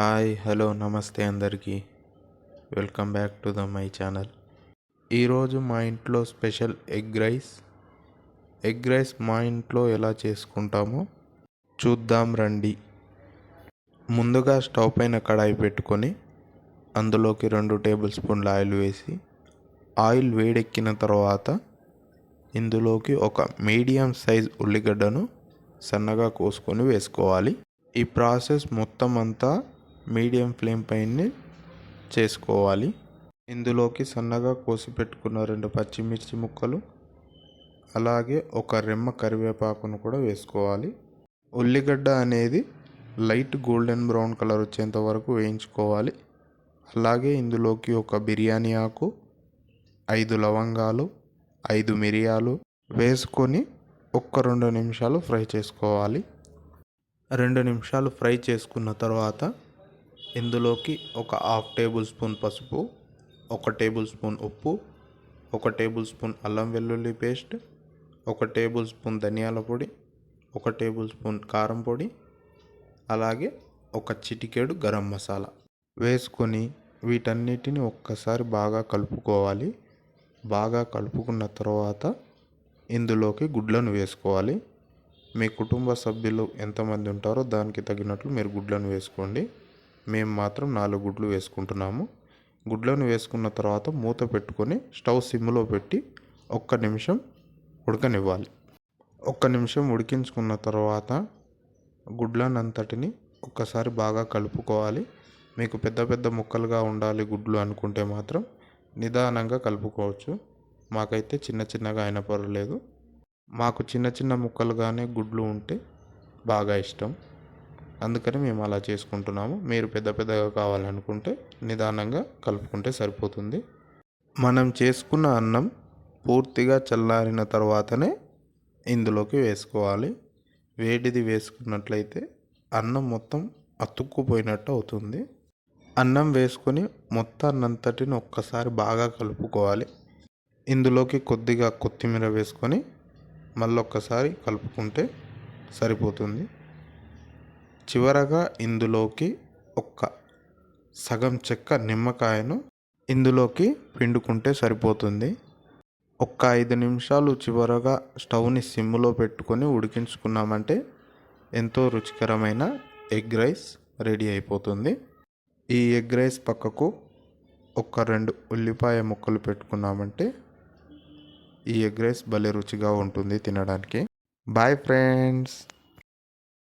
Hi hello నమస్తే అందరికీ. Welcome back to the my channel. ఈరోజు మా ఇంట్లో special egg rice. Egg rice మా ఇంట్లో ఎలా చేసుకుంటామో చూద్దాం రండి. ముందుగా స్టవ్ పైన కడాయి పెట్టుకొని అందులోకి రెండు టేబుల్ స్పూన్ల ఆయిల్ వేసి ఆయిల్ వేడెక్కిన తర్వాత ఇందులోకి ఒక మీడియం సైజ్ ఉల్లిగడ్డను సన్నగా కోసుకొని వేసుకోవాలి. ఈ ప్రాసెస్ మొత్తం అంతా మీడియం ఫ్లేమ్ పైన చేసుకోవాలి. ఇందులోకి సన్నగా కోసి పెట్టుకున్న రెండు పచ్చిమిర్చి ముక్కలు అలాగే ఒక రెమ్మ కరివేపాకును కూడా వేసుకోవాలి. ఉల్లిగడ్డ అనేది లైట్ గోల్డెన్ బ్రౌన్ కలర్ వచ్చేంత వరకు వేయించుకోవాలి. అలాగే ఇందులోకి ఒక బిర్యానీ ఆకు ఐదు లవంగాలు ఐదు మిరియాలు వేసుకొని ఒక్క రెండు నిమిషాలు ఫ్రై చేసుకోవాలి. రెండు నిమిషాలు ఫ్రై చేసుకున్న తర్వాత ఇందులోకి ఒక హాఫ్ టేబుల్ స్పూన్ పసుపు ఒక టేబుల్ స్పూన్ ఉప్పు ఒక టేబుల్ స్పూన్ అల్లం వెల్లుల్లి పేస్ట్ ఒక టేబుల్ స్పూన్ ధనియాల పొడి ఒక టేబుల్ స్పూన్ కారం పొడి అలాగే ఒక చిటికెడు గరం మసాలా. వేసుకొని వీటన్నిటిని ఒక్కసారి బాగా కలుపుకోవాలి. బాగా కలుపుకున్న తర్వాత ఇందులోకి గుడ్లను వేసుకోవాలి. మీ కుటుంబ సభ్యులు ఎంతమంది ఉంటారో దానికి తగినట్లు మీరు గుడ్లను వేసుకోండి. మేము మాత్రం నాలుగు గుడ్లు వేసుకుంటున్నాము. గుడ్లను వేసుకున్న తర్వాత మూత పెట్టుకొని స్టవ్ సిమ్లో పెట్టి ఒక్క నిమిషం ఉడకనివ్వాలి. ఒక్క నిమిషం ఉడికించుకున్న తర్వాత గుడ్లనంతటిని ఒక్కసారి బాగా కలుపుకోవాలి. మీకు పెద్ద పెద్ద ముక్కలుగా ఉండాలి గుడ్లు అనుకుంటే మాత్రం నిదానంగా కలుపుకోవచ్చు. మాకైతే చిన్న చిన్నగా అయిన పర్వాలేదు. మాకు చిన్న చిన్న ముక్కలుగానే గుడ్లు ఉంటే బాగా ఇష్టం. అందుకని మేము అలా చేసుకుంటున్నాము. మీరు పెద్ద పెద్దగా కావాలనుకుంటే నిదానంగా కలుపుకుంటే సరిపోతుంది. మనం చేసుకున్న అన్నం పూర్తిగా చల్లారిన తర్వాతనే ఇందులోకి వేసుకోవాలి. వేడిది వేసుకున్నట్లయితే అన్నం మొత్తం అతుక్కుపోయినట్టు అవుతుంది. అన్నం వేసుకొని మొత్తాన్నంతటిని ఒక్కసారి బాగా కలుపుకోవాలి. ఇందులోకి కొద్దిగా కొత్తిమీర వేసుకొని మళ్ళీ ఒక్కసారి కలుపుకుంటే సరిపోతుంది. చివరగా ఇందులోకి ఒక్క సగం చెక్క నిమ్మకాయను ఇందులోకి పిండుకుంటే సరిపోతుంది. ఒక్క ఐదు నిమిషాలు చివరగా స్టవ్ని సిమ్లో పెట్టుకొని ఉడికించుకున్నామంటే ఎంతో రుచికరమైన ఎగ్ రైస్ రెడీ అయిపోతుంది. ఈ ఎగ్ రైస్ పక్కకు ఒక రెండు ఉల్లిపాయ ముక్కలు పెట్టుకున్నామంటే ఈ ఎగ్ రైస్ భలే రుచిగా ఉంటుంది తినడానికి. Bye friends!